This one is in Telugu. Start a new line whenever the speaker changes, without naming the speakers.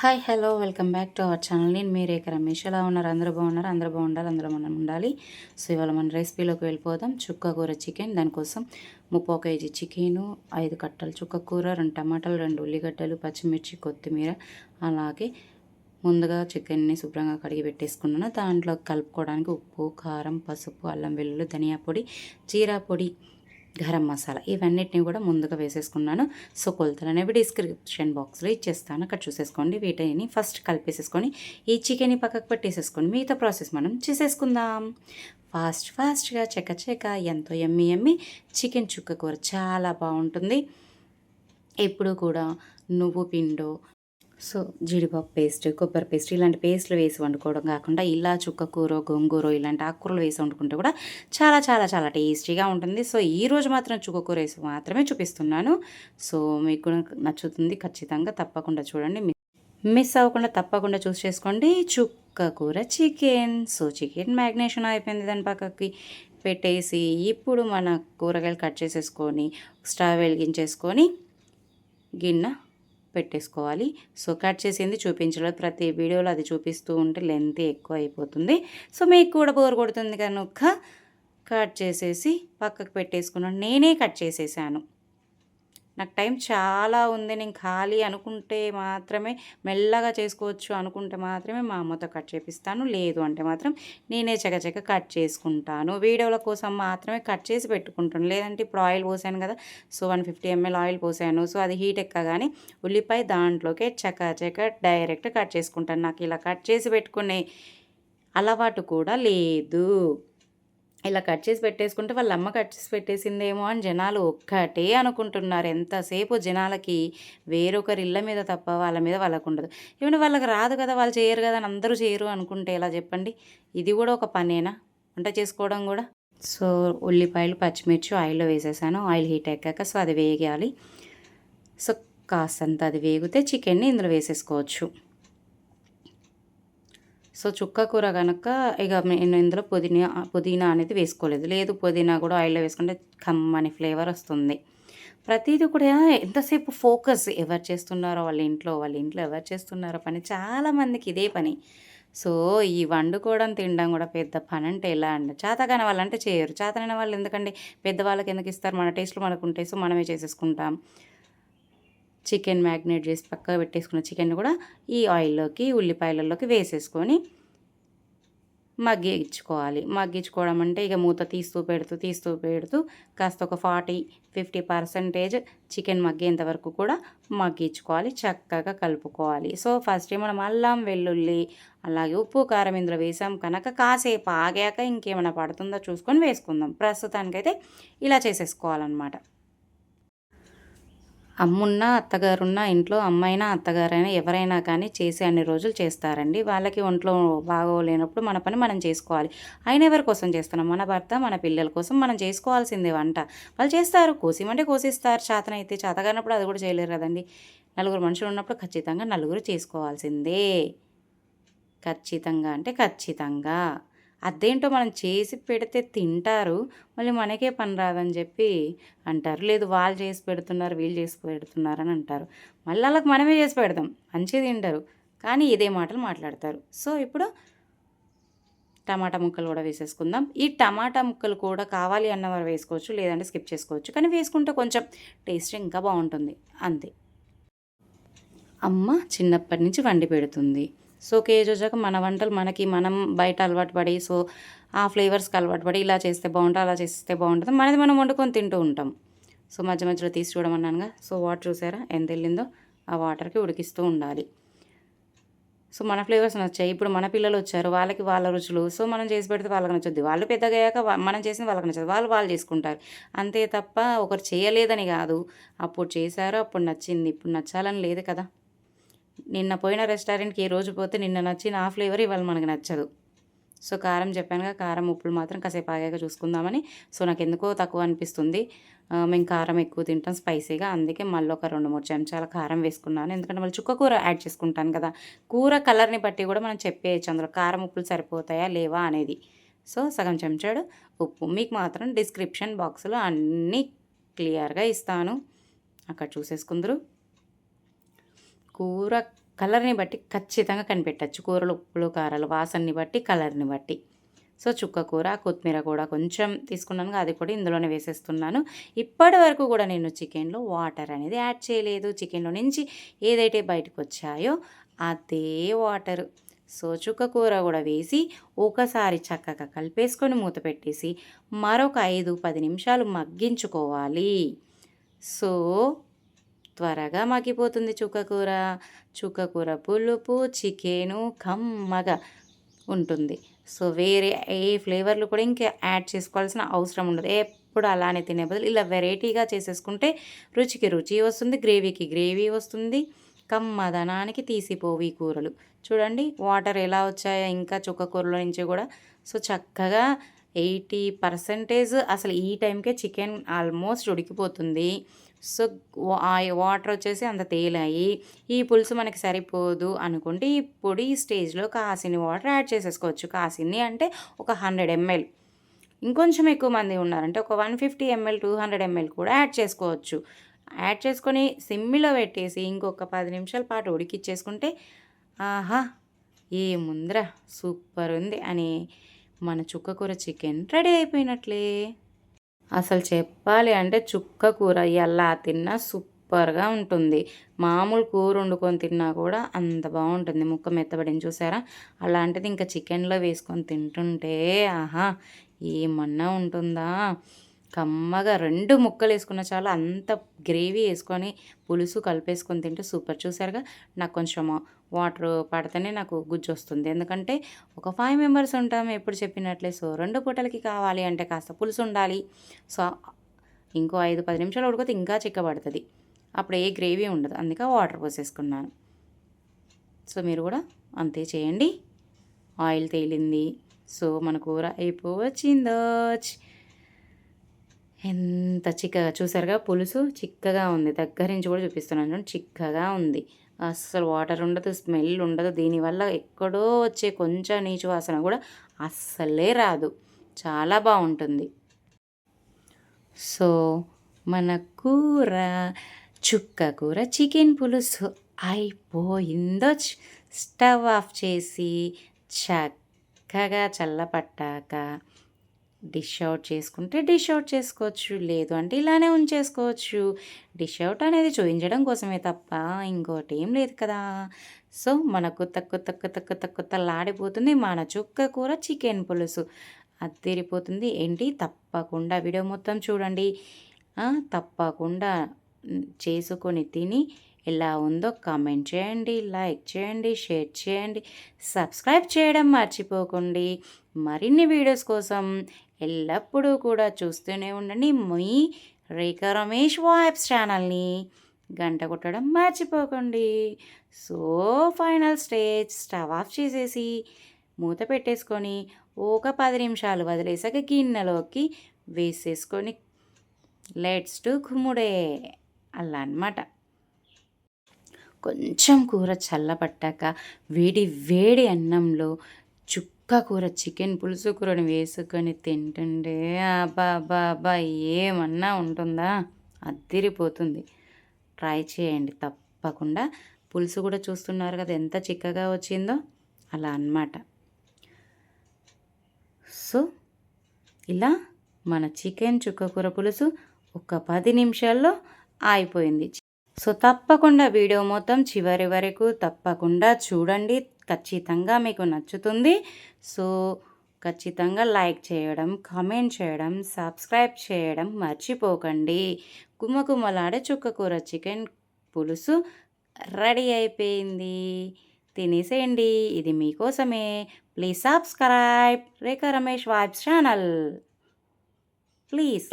Hi hello welcome back to our channel నేను మీ రేఖ రమేష్. ఎలా ఉన్నారు? అందరూ బాగున్నారు? అందరూ బాగుండాలి అందరూ మనం ఉండాలి. సో ఇవాళ మన రెసిపీలోకి వెళ్ళిపోదాం. చుక్క కూర చికెన్. దానికోసం ముప్పై కేజీ చికెను ఐదు కట్టలు చుక్క కూర రెండు టమాటాలు రెండు ఉల్లిగడ్డలు పచ్చిమిర్చి కొత్తిమీర. అలాగే ముందుగా చికెన్ని శుభ్రంగా కడిగి పెట్టేసుకున్నాను. దాంట్లో కలుపుకోవడానికి ఉప్పు కారం పసుపు అల్లం వెల్లుల్లి ధనియా పొడి జీరా పొడి గరం మసాలా ఇవన్నిటిని కూడా ముందుగా వేసేసుకున్నాను. సో కొలతలు అనేవి డిస్క్రిప్షన్ బాక్స్లో ఇచ్చేస్తాను. అక్కడ చూసేసుకోండి. వీటిని ఫస్ట్ కలిపేసేసుకొని ఈ చికెన్ని పక్కకు పెట్టేసేసుకొని మిగతా ప్రాసెస్ మనం చేసేసుకుందాం. ఫాస్ట్ ఫాస్ట్గా చెక్క చెక్క ఎంతో ఎమ్మి ఎమ్మి చికెన్ చుక్క కూర చాలా బాగుంటుంది. ఎప్పుడు కూడా నువ్వు పిండో సో జీడిపప్పు పేస్ట్ కొబ్బరి పేస్ట్ ఇలాంటి పేస్ట్లు వేసి వండుకోవడం కాకుండా ఇలా చుక్క కూర గోంగూర ఇలాంటి ఆకుకూరలు వేసి వండుకుంటే కూడా చాలా చాలా చాలా టేస్టీగా ఉంటుంది. సో ఈ రోజు మాత్రం చుక్క కూర వేసి మాత్రమే చూపిస్తున్నాను. సో మీకు కూడా నచ్చుతుంది ఖచ్చితంగా తప్పకుండా చూడండి. మిస్ అవ్వకుండా తప్పకుండా చూస్ చేసుకోండి. చుక్క కూర చికెన్. సో చికెన్ మ్యాగ్నేషన్ అయిపోయింది దాని పక్కకి పెట్టేసి ఇప్పుడు మన కూరగాయలు కట్ చేసేసుకొని స్టవ్ వెలిగించేసుకొని గిన్నె పెట్టేసుకోవాలి. సో కట్ చేసింది చూపించలేదు. ప్రతి వీడియోలో అది చూపిస్తూ ఉంటే లెంత్ ఎక్కువ అయిపోతుంది. సో మీకు కూడా బోర్ కొడుతుంది కనుక కట్ చేసేసి పక్కకు పెట్టేసుకున్నాను. నేనే కట్ చేసేసాను. నాకు టైం చాలా ఉంది నేను ఖాళీ అనుకుంటే మాత్రమే మెల్లగా చేసుకోవచ్చు అనుకుంటే మాత్రమే మా అమ్మతో కట్ చేపిస్తాను. లేదు అంటే మాత్రం నేనే చకచక కట్ చేసుకుంటాను. వీడియోల కోసం మాత్రమే కట్ చేసి పెట్టుకుంటాను. లేదంటే ఇప్పుడు ఆయిల్ పోసాను కదా so one fifty ml oil పోసాను. సో అది హీట్ ఎక్కగానే ఉల్లిపాయ దాంట్లోకే చకచక డైరెక్ట్ కట్ చేసుకుంటాను. నాకు ఇలా కట్ చేసి పెట్టుకునే అలవాటు కూడా లేదు. ఇలా కట్ చేసి పెట్టేసుకుంటే వాళ్ళ అమ్మ కట్ చేసి పెట్టేసిందేమో అని జనాలు ఒక్కటే అనుకుంటున్నారు. ఎంతసేపు జనాలకి వేరొకరి ఇళ్ళ మీద తప్ప వాళ్ళ మీద వాళ్ళకు ఉండదు. ఏమంటే వాళ్ళకి రాదు కదా వాళ్ళు చేయరు కదా అని అందరూ చేయరు అనుకుంటే ఎలా చెప్పండి? ఇది కూడా ఒక పనేనా? వంట చేసుకోవడం కూడా? సో ఉల్లిపాయలు పచ్చిమిర్చి ఆయిల్లో వేసేసాను. ఆయిల్ హీట్ ఎక్కాక సో అది వేగాలి. సో కాస్తంత అది వేగితే చికెన్ని ఇందులో వేసేసుకోవచ్చు. సో చుక్క కూర కనుక ఇక నేను ఇందులో పుదీనా పుదీనా అనేది వేసుకోలేదు. లేదు పుదీనా కూడా ఆయిల్లో వేసుకుంటే కమ్మని ఫ్లేవర్ వస్తుంది. ప్రతిదీ కూడా ఎంతసేపు ఫోకస్ ఎవరు చేస్తున్నారో వాళ్ళ ఇంట్లో వాళ్ళ ఇంట్లో ఎవరు చేస్తున్నారో పని చాలామందికి ఇదే పని. సో ఈ వండుకోవడం తినడం కూడా పెద్ద పని అంటే ఎలా అండి చేతగానే వాళ్ళంటే చేయరు. చేతనైన వాళ్ళు ఎందుకంటే పెద్దవాళ్ళకి ఎందుకు ఇస్తారు? మన టేస్ట్లు మనకు ఉంటాయి సో మనమే చేసేసుకుంటాం. చికెన్ మ్యాగ్నేట్ చేసి పక్కగా పెట్టేసుకున్న చికెన్ కూడా ఈ ఆయిల్లోకి ఉల్లిపాయలలోకి వేసేసుకొని మగ్గించుకోవాలి. మగ్గించుకోవడం అంటే ఇక మూత తీస్తూ పెడుతూ తీస్తూ పెడుతూ కాస్త ఒక ఫార్టీ ఫిఫ్టీ పర్సెంటేజ్ చికెన్ మగ్గేంత వరకు కూడా మగ్గించుకోవాలి చక్కగా కలుపుకోవాలి. సో ఫస్ట్ మనం అల్లం వెల్లుల్లి అలాగే ఉప్పు కారం ఇందులో వేసాం కనుక కాసేపు ఆగాక ఇంకేమైనా పడుతుందో చూసుకొని వేసుకుందాం. ప్రస్తుతానికైతే ఇలా చేసేసుకోవాలన్నమాట. అమ్మున్న అత్తగారున్నా ఇంట్లో అమ్మైనా అత్తగారైనా ఎవరైనా కానీ చేసే అన్ని రోజులు చేస్తారండి. వాళ్ళకి ఒంట్లో బాగోలేనప్పుడు మన పని మనం చేసుకోవాలి. ఆయన ఎవరి కోసం చేస్తున్నాం? మన భర్త మన పిల్లల కోసం మనం చేసుకోవాల్సిందే వంట. వాళ్ళు చేస్తారు. కోసిమంటే కోసిస్తారు. చాతనైతే చేతగానప్పుడు అది కూడా చేయలేరు కదండి. నలుగురు మనుషులు ఉన్నప్పుడు ఖచ్చితంగా నలుగురు చేసుకోవాల్సిందే. ఖచ్చితంగా అంటే ఖచ్చితంగా. అదేంటో మనం చేసి పెడితే తింటారు మళ్ళీ మనకే పని రాదని చెప్పి అంటారు. లేదు వాళ్ళు చేసి పెడుతున్నారు వీళ్ళు చేసి పెడుతున్నారు అని అంటారు. మళ్ళీ వాళ్ళకి మనమే చేసి పెడతాం మంచిగా తింటారు. కానీ ఇదే మాటలు మాట్లాడతారు. సో ఇప్పుడు టమాటా ముక్కలు కూడా వేసేసుకుందాం. ఈ టమాటా ముక్కలు కూడా కావాలి అన్నవారు వేసుకోవచ్చు లేదంటే స్కిప్ చేసుకోవచ్చు. కానీ వేసుకుంటే కొంచెం టేస్ట్ ఇంకా బాగుంటుంది. అంతే. అమ్మ చిన్నప్పటి నుంచి వండి పెడుతుంది. సో కేజ్ వచ్చాక మన వంటలు మనకి మనం బయట అలవాటు పడి సో ఆ ఫ్లేవర్స్కి అలవాటు పడి ఇలా చేస్తే బాగుంటుంది అలా చేస్తే బాగుంటుంది మనది మనం వండుకొని తింటూ ఉంటాం. సో మధ్య మధ్యలో తీసి చూడమన్నానుగా. సో వాటర్ చూసారా? ఎంత వెళ్ళిందో? ఆ వాటర్కి ఉడికిస్తూ ఉండాలి. సో మన ఫ్లేవర్స్ నచ్చాయి. ఇప్పుడు మన పిల్లలు వచ్చారు వాళ్ళకి వాళ్ళ రుచులు. సో మనం చేసి పెడితే వాళ్ళకి నచ్చుద్ది. వాళ్ళు పెద్దగా అయ్యాక మనం చేసిన వాళ్ళకి నచ్చదు వాళ్ళు వాళ్ళు చేసుకుంటారు. అంతే తప్ప ఒకరు చేయలేదని కాదు. అప్పుడు చేశారు అప్పుడు నచ్చింది. ఇప్పుడు నచ్చాలని లేదు కదా. నిన్న పోయిన రెస్టారెంట్కి ఈ రోజు పోతే నిన్న నచ్చిన ఆ ఫ్లేవర్ ఇవాళ మనకు నచ్చదు. సో కారం చెప్పానుగా కారం ఉప్పులు మాత్రం కాసేపు ఆగాక చూసుకుందామని. సో నాకు ఎందుకో తక్కువ అనిపిస్తుంది. మేము కారం ఎక్కువ తింటాం స్పైసీగా. అందుకే మళ్ళీ ఒక రెండు మూడు చెంచాల కారం వేసుకున్నాను. ఎందుకంటే మళ్ళీ చుక్క కూర యాడ్ చేసుకుంటాను కదా. కూర కలర్ని బట్టి కూడా మనం చెప్పేయచ్చు అందులో. కారం ఉప్పులు సరిపోతాయా లేవా అనేది. సో సగం చెంచాడు ఉప్పు. మీకు మాత్రం డిస్క్రిప్షన్ బాక్స్లో అన్నీ క్లియర్గా ఇస్తాను. అక్కడ చూసేసుకుందరు. కూర కలర్ని బట్టి ఖచ్చితంగా కనిపెట్టచ్చు. కూరలు ఉప్పులు కారాలు వాసనని బట్టి కలర్ని బట్టి. సో చుక్క కూర కొత్తిమీర కూడా కొంచెం తీసుకున్నాను. అది కూడా ఇందులోనే వేసేస్తున్నాను. ఇప్పటి వరకు కూడా నేను చికెన్లో వాటర్ అనేది యాడ్ చేయలేదు. చికెన్లో నుంచి ఏదైతే బయటకు వచ్చాయో అదే వాటర్. సో చుక్క కూర కూడా వేసి ఒకసారి చక్కగా కలిపేసుకొని మూత పెట్టేసి మరొక ఐదు పది నిమిషాలు మగ్గించుకోవాలి. సో త్వరగా మగ్గిపోతుంది చుక్కకూర చుక్కకూర పులుపు చికెను కమ్మగా ఉంటుంది. సో వేరే ఏ ఫ్లేవర్లు కూడా ఇంకా యాడ్ చేసుకోవాల్సిన అవసరం ఉండదు. ఎప్పుడు అలానే తినే బదులు ఇలా వెరైటీగా చేసేసుకుంటే రుచికి రుచి వస్తుంది గ్రేవీకి గ్రేవీ వస్తుంది. కమ్మదనానికి తీసిపోవి కూరలు. చూడండి వాటర్ ఎలా వచ్చాయో ఇంకా చుక్క కూరలో నుంచి కూడా. సో చక్కగా ఎయిటీ పర్సెంటేజ్ అసలు ఈ టైంకే చికెన్ ఆల్మోస్ట్ ఉడికిపోతుంది. సో ఆ వాటర్ వచ్చేసి అంత తేలాయి. ఈ పులుసు మనకి సరిపోదు అనుకుంటే ఇప్పుడు ఈ స్టేజ్లో కాసిని వాటర్ యాడ్ చేసేసుకోవచ్చు. కాసిని అంటే ఒక హండ్రెడ్ ఎంఎల్. ఇంకొంచెం ఎక్కువ మంది ఉన్నారంటే ఒక one fifty ml two hundred ml కూడా యాడ్ చేసుకోవచ్చు. యాడ్ చేసుకొని సిమ్మిలో పెట్టేసి ఇంకొక పది నిమిషాల పాటు ఉడికిచ్చేసుకుంటే ఆహా ఏముందిరా సూపర్ ఉంది అని మన చుక్క కూర చికెన్ రెడీ అయిపోయినట్లే. అసలు చెప్పాలి అంటే చుక్క కూర ఎలా తిన్నా సూపర్గా ఉంటుంది. మామూలు కూర వండుకొని తిన్నా కూడా అంత బాగుంటుంది. ముక్క మెత్తబడిని చూసారా? అలాంటిది ఇంకా చికెన్లో వేసుకొని తింటుంటే ఆహా ఏమన్నా ఉంటుందా? కమ్మగా రెండు ముక్కలు వేసుకున్న చాలు అంత గ్రేవీ వేసుకొని పులుసు కలిపేసుకొని తింటే సూపర్. చూసారుగా? నాకు కొంచెం వాటర్ పడితేనే నాకు గుజ్జు వస్తుంది. ఎందుకంటే ఒక ఫైవ్ మెంబర్స్ ఉంటాం ఎప్పుడు చెప్పినట్లే. సో రెండు పూటలకి కావాలి అంటే కాస్త పులుసు ఉండాలి. సో ఇంకో ఐదు పది నిమిషాలు ఉడికితే ఇంకా చిక్కబడుతుంది అప్పుడు ఏ గ్రేవీ ఉండదు. అందుకే వాటర్ పోసేసుకున్నాను. సో మీరు కూడా అంతే చేయండి. ఆయిల్ తేలింది. సో మన కూర అయిపోవచ్చిందో. ఎంత చిక్కగా చూసారుగా? పులుసు చిక్కగా ఉంది. దగ్గర నుంచి కూడా చూపిస్తున్నాను చిక్కగా ఉంది. అస్సలు వాటర్ ఉండదు స్మెల్ ఉండదు. దీనివల్ల ఎక్కడో వచ్చే కొంచెం నీచు వాసన కూడా అస్సలే రాదు. చాలా బాగుంటుంది. సో మన కూర చుక్క కూర చికెన్ పులుసు అయిపోయిందో. స్టవ్ ఆఫ్ చేసి చక్కగా చల్లపట్టాక డిష్ అవుట్ చేసుకుంటే డిష్ అవుట్ చేసుకోవచ్చు లేదు అంటే ఇలానే ఉంచేసుకోవచ్చు. డిష్ అవుట్ అనేది చూపించడం కోసమే తప్ప ఇంకోటి ఏం లేదు కదా. సో మనకు తక్కువ తక్కువ తక్కువ తక్కువ తల్లాడిపోతుంది మన చుక్క కూర చికెన్ పులుసు. అద్దరిపోతుంది ఏంటి? తప్పకుండా వీడియో మొత్తం చూడండి. తప్పకుండా చేసుకొని తిని ఎలా ఉందో కామెంట్ చేయండి లైక్ చేయండి షేర్ చేయండి సబ్స్క్రైబ్ చేయడం మర్చిపోకండి. మరిన్ని వీడియోస్ కోసం ఎల్లప్పుడూ కూడా చూస్తూనే ఉండండి. మీ రేఖా రమేష్ వాయిబ్స్ ఛానల్ని గంట కొట్టడం మర్చిపోకండి. So final stage stove off చేసేసి మూత పెట్టేసుకొని ఒక పది నిమిషాలు వదిలేసాక గిన్నెలోకి వేసేసుకొని లెట్స్ టు కుమ్ముడే అలా అనమాట కొంచెం కూర చల్లబట్టాక వేడి వేడి అన్నంలో ఒక్క కూర చికెన్ పులుసు కూరని వేసుకొని తింటుండే అబ్బా అబ్బా అబ్బా ఏమన్నా ఉంటుందా? అద్దిరిపోతుంది. ట్రై చేయండి. తప్పకుండా. పులుసు కూడా చూస్తున్నారు కదా ఎంత చిక్కగా వచ్చిందో? అలా అన్నమాట. సో ఇలా మన చికెన్ చుక్క కూర పులుసు ఒక పది నిమిషాల్లో అయిపోయింది సో తప్పకుండా వీడియో మొత్తం చివరి వరకు తప్పకుండా చూడండి. ఖచ్చితంగా మీకు నచ్చుతుంది. సో ఖచ్చితంగా లైక్ చేయడం కామెంట్ చేయడం సబ్స్క్రైబ్ చేయడం మర్చిపోకండి. కుమ్మకుమ్మలాడే చుక్కకూర చికెన్ పులుసు రెడీ అయిపోయింది. తినేసేయండి. ఇది మీకోసమే. Please subscribe. Rekha Ramesh vibes channel. Please.